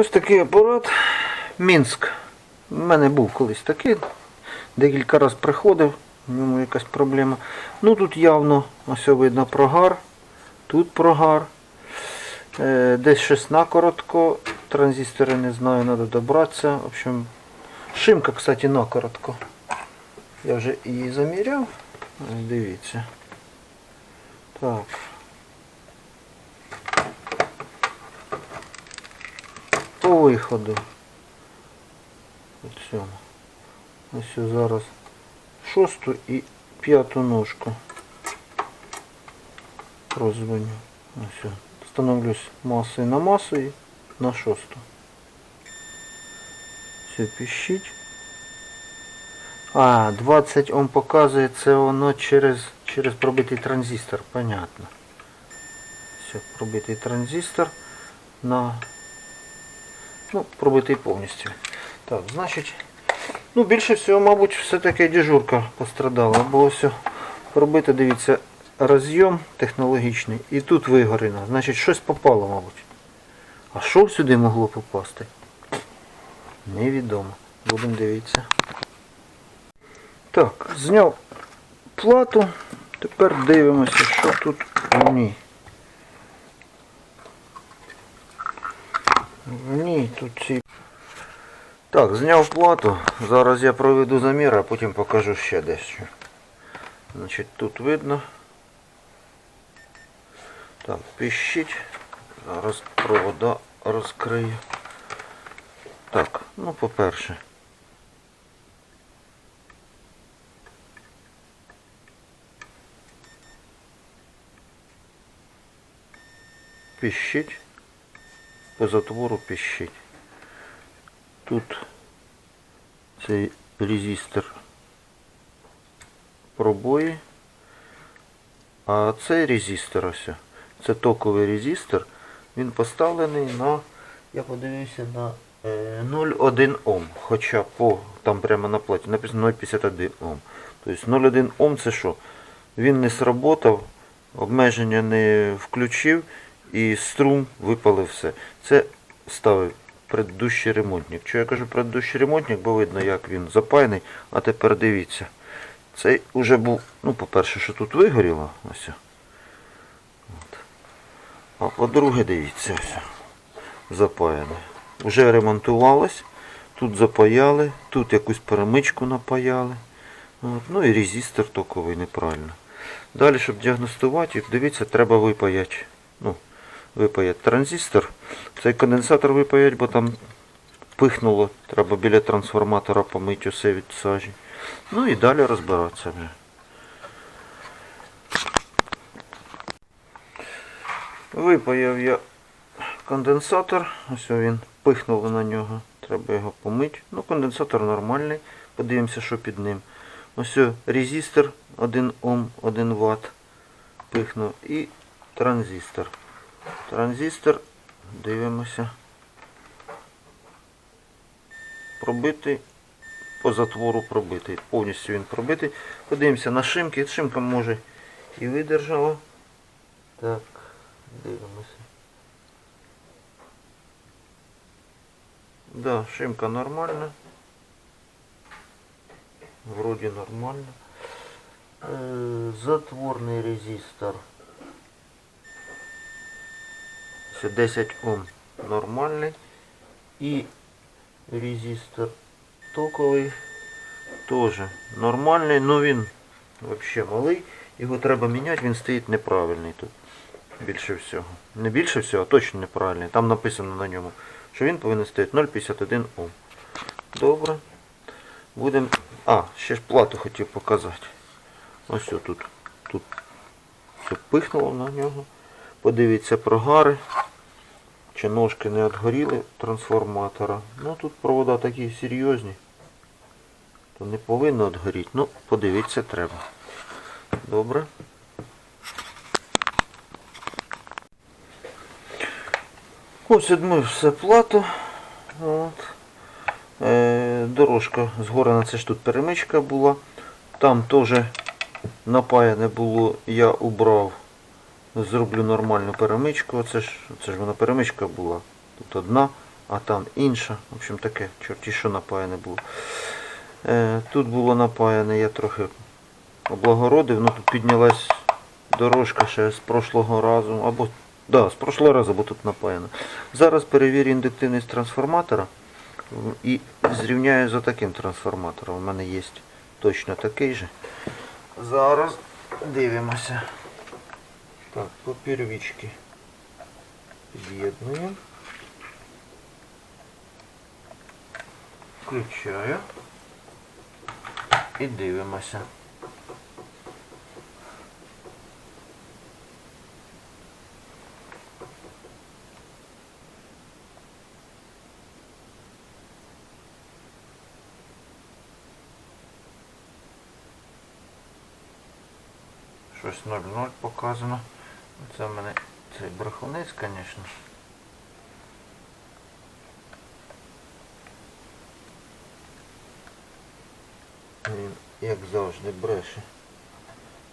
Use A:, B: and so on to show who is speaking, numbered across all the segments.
A: Ось такий апарат. Мінськ. У мене був колись такий. Декілька разів приходив, в ньому якась проблема. Ну тут явно ось видно прогар. Тут прогар. Е, Десь щось накоротко. Транзистори не знаю, треба добратися. В общем, шимка, кстати, накоротко. Я вже її заміряв. Дивіться. Так. виходу. От цьому. Ось ось зараз шосту і п'яту ножку. Розвиню. Ось. ось. Становлюсь масою на масу і на шосту. Все піщить. А, 20 Ом показує, це воно через, через пробитий транзистор, понятно. Все, пробитий транзистор на Ну, пробитий повністю. Так, значить, ну більше всього, мабуть, все-таки дежурка пострадала, бо ось пробити, дивіться, розйом технологічний і тут вигорено. Значить, щось попало, мабуть. А що сюди могло попасти? Невідомо. Будемо дивитися. Так, зняв плату. Тепер дивимося, що тут в ній. Ні, тут ці. Так, зняв плату. Зараз я проведу замір, а потім покажу ще дещо. Значить, тут видно. Так, піщить. Зараз провода розкрию. Так, ну по-перше. Піщить по затвору піщить. Тут цей резистор пробої, а цей резистор ось, це токовий резистор, він поставлений на, я подивився на е, 0,1 Ом, хоча по там прямо на платі написано 0,51 Ом. Тобто 0,1 Ом це що? Він не сработав, обмеження не включив і струм випалив все. Це ставив предыдущий ремонтник. Чого я кажу предыдущий ремонтник, бо видно, як він запаяний. А тепер дивіться. Цей уже був, ну, по-перше, що тут вигоріло. Ось. От. А по-друге, дивіться, ось. Запаяне. Уже ремонтувалось. Тут запаяли, тут якусь перемичку напаяли. От. Ну і резистор токовий неправильно. Далі, щоб діагностувати, дивіться, треба випаяти. Ну, випаять транзистор. Цей конденсатор випаять, бо там пихнуло. Треба біля трансформатора помити усе від сажі. Ну і далі розбиратися вже. Випаяв я конденсатор. Ось він пихнуло на нього. Треба його помити. Ну, конденсатор нормальний. Подивимося, що під ним. Ось резистор 1 Ом, 1 Вт. Пихнув. І транзистор. Транзистор, дивимося. Пробитий, по затвору пробитий. Повністю він пробитий. Подивимося на шимки. Шимка може і видержала. Так, дивимося. Да, шимка нормальна. Вроді нормально. Е, Затворний резистор. Все 10 Ом нормальний. І резистор токовий теж нормальний, але він взагалі малий. Його треба міняти, він стоїть неправильний тут. Більше всього. Не більше всього, а точно неправильний. Там написано на ньому, що він повинен стояти 0,51 Ом. Добре. Будемо... А, ще ж плату хотів показати. Ось тут. Тут все пихнуло на нього. Подивіться прогари. Чи ножки не відгоріли трансформатора. Ну тут провода такі серйозні. То не повинно відгоріти. Ну, подивитися треба. Добре. Ось відмив все плату. От. Е, дорожка згорена, це ж тут перемичка була. Там теж напаяне було, я убрав. Зроблю нормальну перемичку. Оце ж, це ж вона перемичка була. Тут одна, а там інша. В общем таке, чорті що напаяне було. Е, тут було напаяне, я трохи облагородив, ну тут піднялась дорожка ще з прошлого разу, або да, з прошлого разу, бо тут напаяно. Зараз перевірю індуктивність трансформатора і зрівняю за таким трансформатором. У мене є точно такий же. Зараз дивимося. Так, по первічки під'єднуємо. Включаю. І дивимося. Щось 0,0 показано. Це в мене цей брехунець, звісно. Він, як завжди, бреше.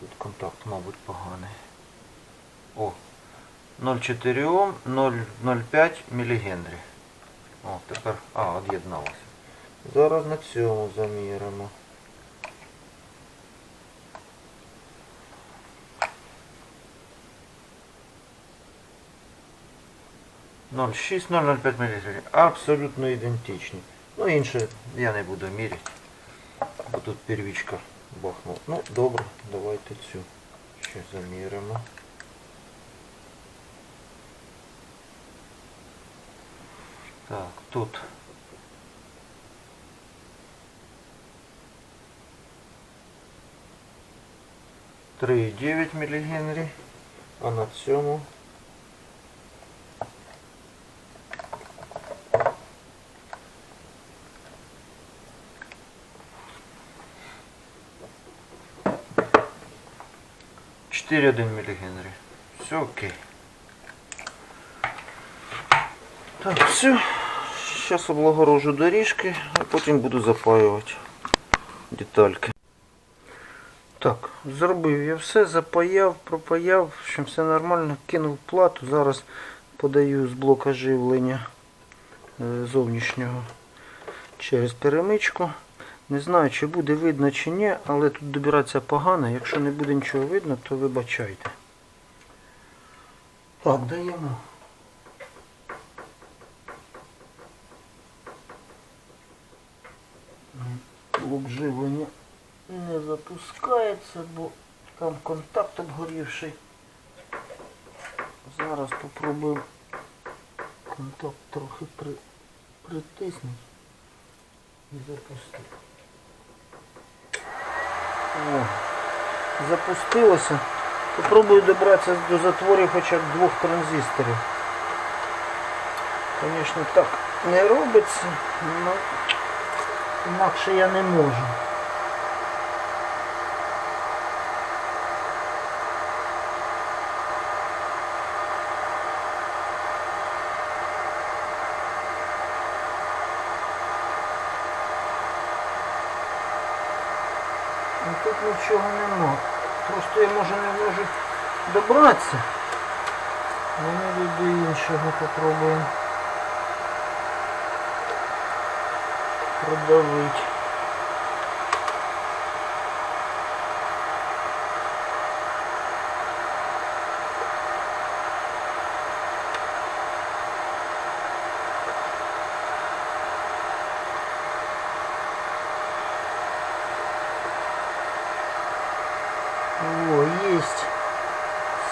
A: Тут контакт, мабуть, поганий. О! 0,4 Ом, 0,05 мілігенрі. О, тепер... А, од'єдналося. Зараз на цьому заміримо. Ноль шість, ноль ноль п'ять міліграмів. Абсолютно ідентичні. Ну інше я не буду міряти. Бо тут первічка бахнула. Ну, добре, давайте цю ще заміримо. Так, тут. Три дев'ять мілігенрі, а на цьому Чотири один мілігенрі. Все окей. Так, все. Зараз облагорожу доріжки, а потім буду запаювати детальки. Так, зробив я все, запаяв, пропаяв, в общем, все нормально, кинув плату. Зараз подаю з блока живлення е, зовнішнього через перемичку. Не знаю, чи буде видно чи ні, але тут добиратися погано. Якщо не буде нічого видно, то вибачайте. Так, даємо. Блок живлення не запускається, бо там контакт обгорівший. Зараз попробуємо контакт трохи при, притиснути і запустити. О, запустилося. Попробую добратися до затворів хоча б двох транзисторів. Звісно, так не робиться, але інакше я не можу. Ну, Тут нічого нема. Просто я може не можу добратися. Ну, ми до іншого попробуємо. Продавить. О, есть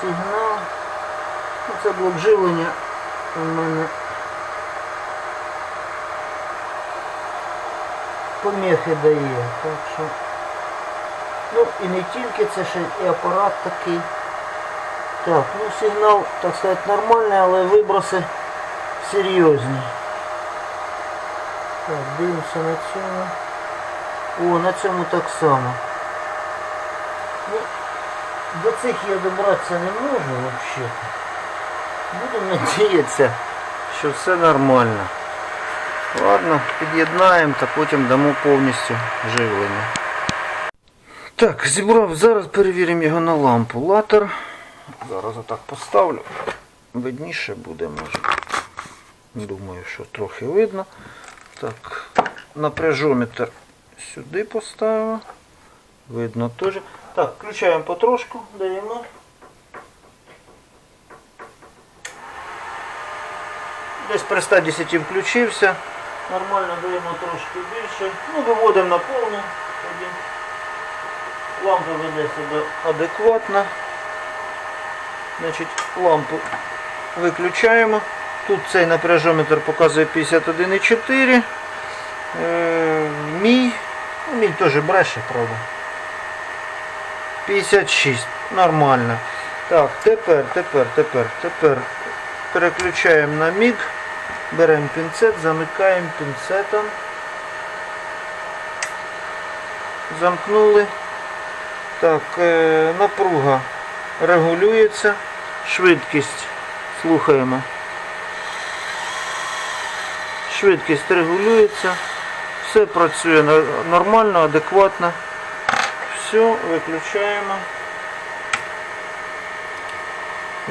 A: сигнал. Ну, Це блок живлення у мене поміхи дає. Так що. Ну і не тільки це ще і апарат такий. Так, ну сигнал, так сказати, нормальний, але виброси серйозні. Так, дивимося на цьому. О, на цьому так само. Ну, до цих я добратися не можу взагалі. Будемо надіятися, що все нормально. Ладно, під'єднаємо та потім дамо повністю живлення. Так, зібрав, зараз перевіримо його на лампу. Латер. Зараз отак поставлю. Видніше буде може. Думаю, що трохи видно. Так, напряжометр сюди поставимо. Видно теж. Так, включаємо потрошку, даємо. Десь при 110 включився. Нормально даємо трошки більше. Ну, виводимо на повну. Лампа веде себе адекватно. Значить, лампу виключаємо. Тут цей напряжометр показує 51,4. Е, мій, ну, мій теж бреше, правда. 56. Нормально. Так, тепер, тепер, тепер, тепер переключаємо на міг. Беремо пінцет, замикаємо пінцетом. Замкнули. Так, е, напруга регулюється. Швидкість слухаємо. Швидкість регулюється. Все працює нормально, адекватно. Все, виключаємо.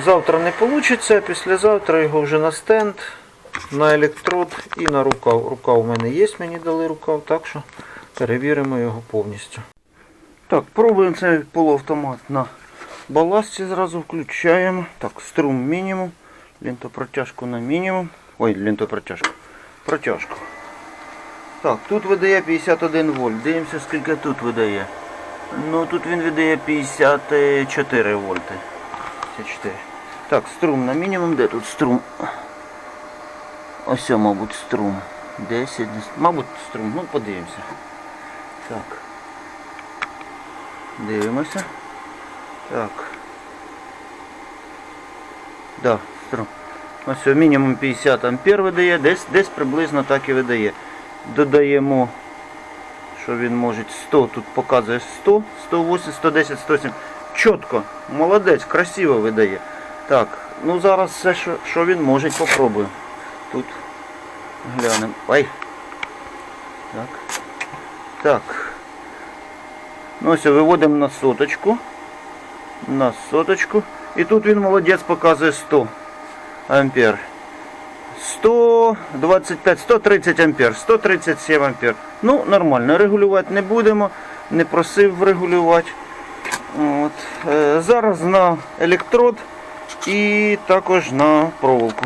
A: Завтра не вийде, післязавтра його вже на стенд, на електрод і на рукав. Рукав у мене є, мені дали рукав, так що перевіримо його повністю. Так, пробуємо цей полуавтомат на баласті зразу включаємо. Так, струм мінімум. Лентопротяжку на мінімум. Ой, лентопротяжку. Протяжку. Так, тут видає 51 вольт. Дивимося, скільки тут видає. Ну тут він видає 54 вольти. 54. Так, струм на мінімум. Де тут струм? Ось, мабуть, струм. 10, мабуть, струм. Ну, подивимося. Так. Дивимося. Так. Да, струм. Ось мінімум 50 ампер видає, десь, десь приблизно так і видає. Додаємо, що він може 100, тут показує 100, 108, 110, 107. Чітко, молодець, красиво видає. Так, ну зараз все, що, що він може, попробуємо. Тут глянемо. Ай. Так. Так. Ну ось виводимо на соточку. На соточку. І тут він молодець показує 100 ампер. 125, 130 ампер, 137 ампер. Ну, нормально, регулювати не будемо. Не просив врегулювати. От. Е, зараз на електрод і також на проволоку.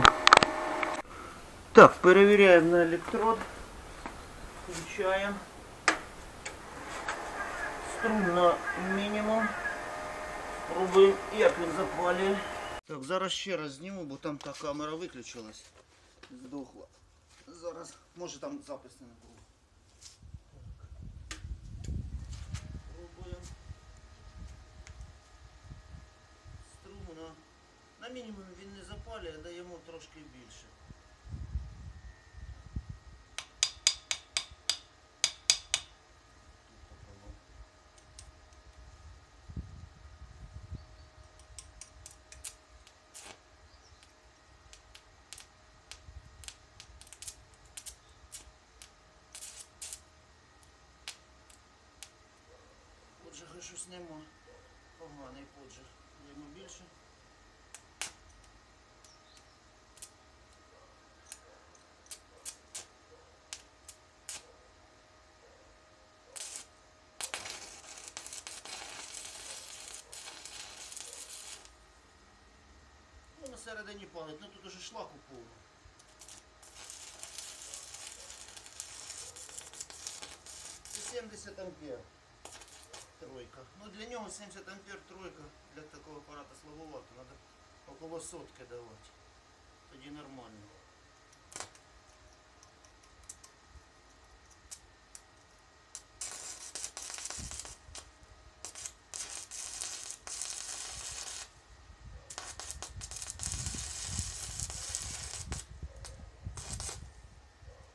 A: Так, перевіряємо на електрод. Включаємо. Струм на мінімум. Пробуємо, як він запалює. Так, зараз ще раз зніму, бо там та камера виключилась. Здохла. Зараз, може там запис не було. Пробуємо. Струм на, на мінімум він не запалює, даємо трошки більше. Щось нема. Поганий поджиг. Йому більше. Ну, на середині палить, ну тут уже шлаку повно. 70 ампер тройка. Ну для нього 70 ампер тройка для такого апарата слабовато. Надо около сотки давати. Тоді нормально.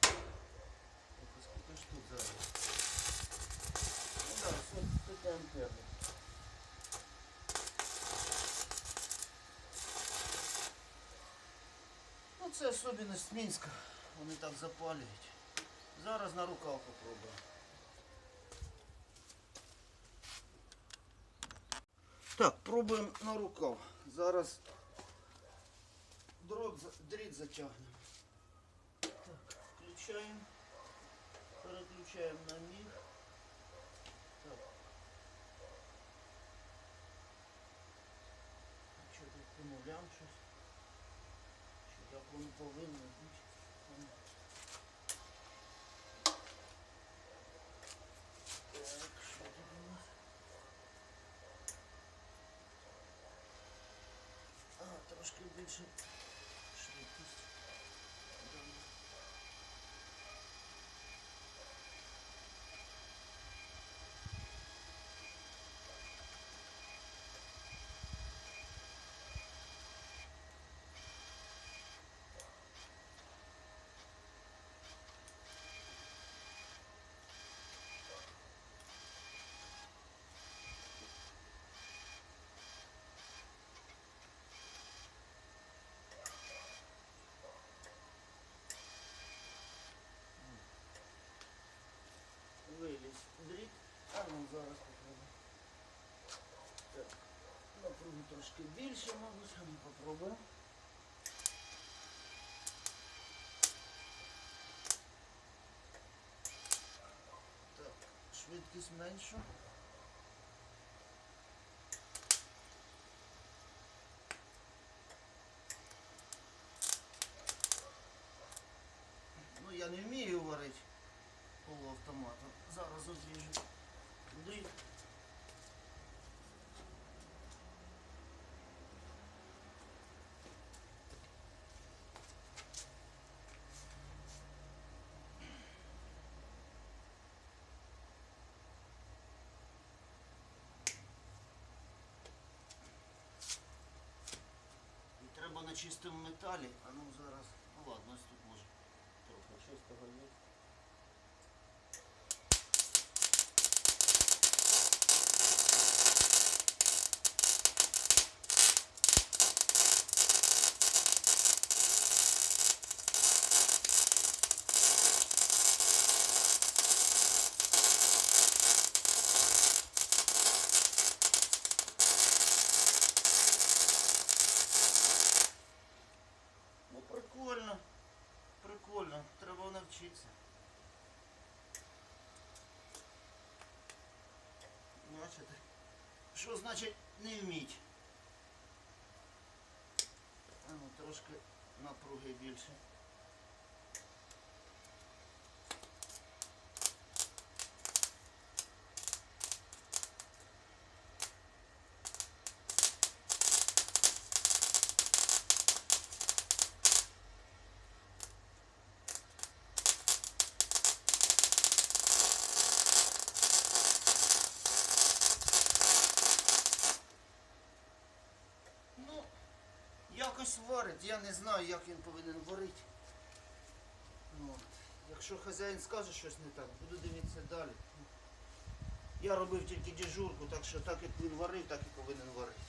A: Ох, Скільки ж тут зараз? Ну да, сот- сотня ампер. Ну це особливість Мінська. Вони так запалюють. Зараз на рукав попробуємо. Так, пробуємо на рукав. Зараз дрот, дріт затягнемо. включаємо. Переключаємо на міг. Так. Що тут по нулям щось? Як воно повинно бути? Так, що тут у? А, трошки більше швидкість. Добре. Виліз дріт. А ну зараз попробуємо. Так. Напругу трошки більше, мабуть, ми попробуємо. Так, швидкість меншу. Ну я не вмію варити полуавтоматом. Зараз обріжу. Дріт. І треба на чистому металі, а ну зараз, ну ладно, ось тут може трохи чистого є. Що значить не вміть? А ну трошки напруги більше. Ну, якось варить, я не знаю, як він повинен варити. Ну, якщо хазяїн скаже щось не так, буду дивитися далі. Я робив тільки дежурку, так що так як він варив, так і повинен варити.